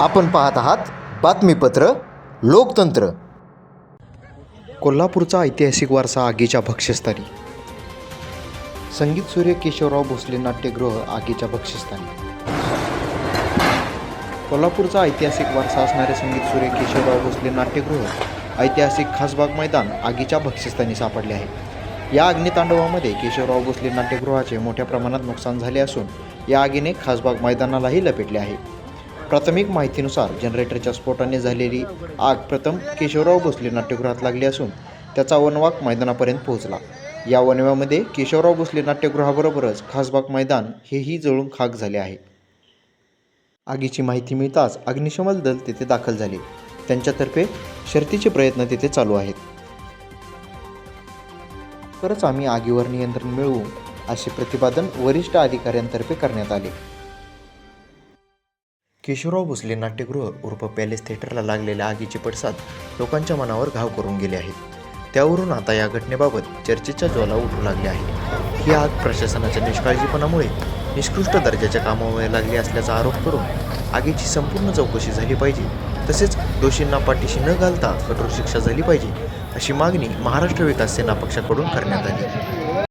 आपण पाहत आहात बातमीपत्र लोकतंत्र. कोल्हापूरचा ऐतिहासिक वारसा आगीच्या भक्ष्यस्थानी. संगीत सूर्य केशवराव भोसले नाट्यगृह आगीच्या भक्ष्यस्थानी. कोल्हापूरचा ऐतिहासिक वारसा असणारे संगीत सूर्य केशवराव भोसले नाट्यगृह ऐतिहासिक खासबाग मैदान आगीच्या भक्ष्यस्थानी सापडले आहे. या अग्नितांडवामध्ये केशवराव भोसले नाट्यगृहाचे मोठ्या प्रमाणात नुकसान झाले असून या आगीने खासबाग मैदानालाही लपेटले आहे. प्राथमिक माहितीनुसार जनरेटरच्या स्फोटाने झालेली आग प्रथम केशवराव भोसले नाट्यगृहात लागली असून त्याचा वनवाक मैदानापर्यंत पोहोचला. या वनव्यामध्ये केशवराव भोसले नाट्यगृहाबरोबरच खासबाग मैदान हेही जळून खाक झाले आहे. आगीची माहिती मिळताच अग्निशमन दल तेथे दाखल झाले. त्यांच्यातर्फे शर्तीचे प्रयत्न तेथे चालू आहेत. खरंच आम्ही आगीवर नियंत्रण मिळवू असे प्रतिपादन वरिष्ठ अधिकाऱ्यांतर्फे करण्यात आले. केशवराव भोसले नाट्यगृह उर्फ पॅलेस थिएटरला लागलेल्या आगीचे पडसाद लोकांच्या मनावर घाव करून गेले आहेत. त्यावरून आता या घटनेबाबत चर्चेच्या ज्वाला उठू लागल्या आहेत ही आग प्रशासनाच्या निष्काळजीपणामुळे निष्कृष्ट दर्जाच्या कामामुळे लागली असल्याचा आरोप करून आगीची संपूर्ण चौकशी झाली पाहिजे तसेच दोषींना पाठीशी न घालता कठोर शिक्षा झाली पाहिजे अशी मागणी महाराष्ट्र विकास सेना पक्षाकडून करण्यात आली.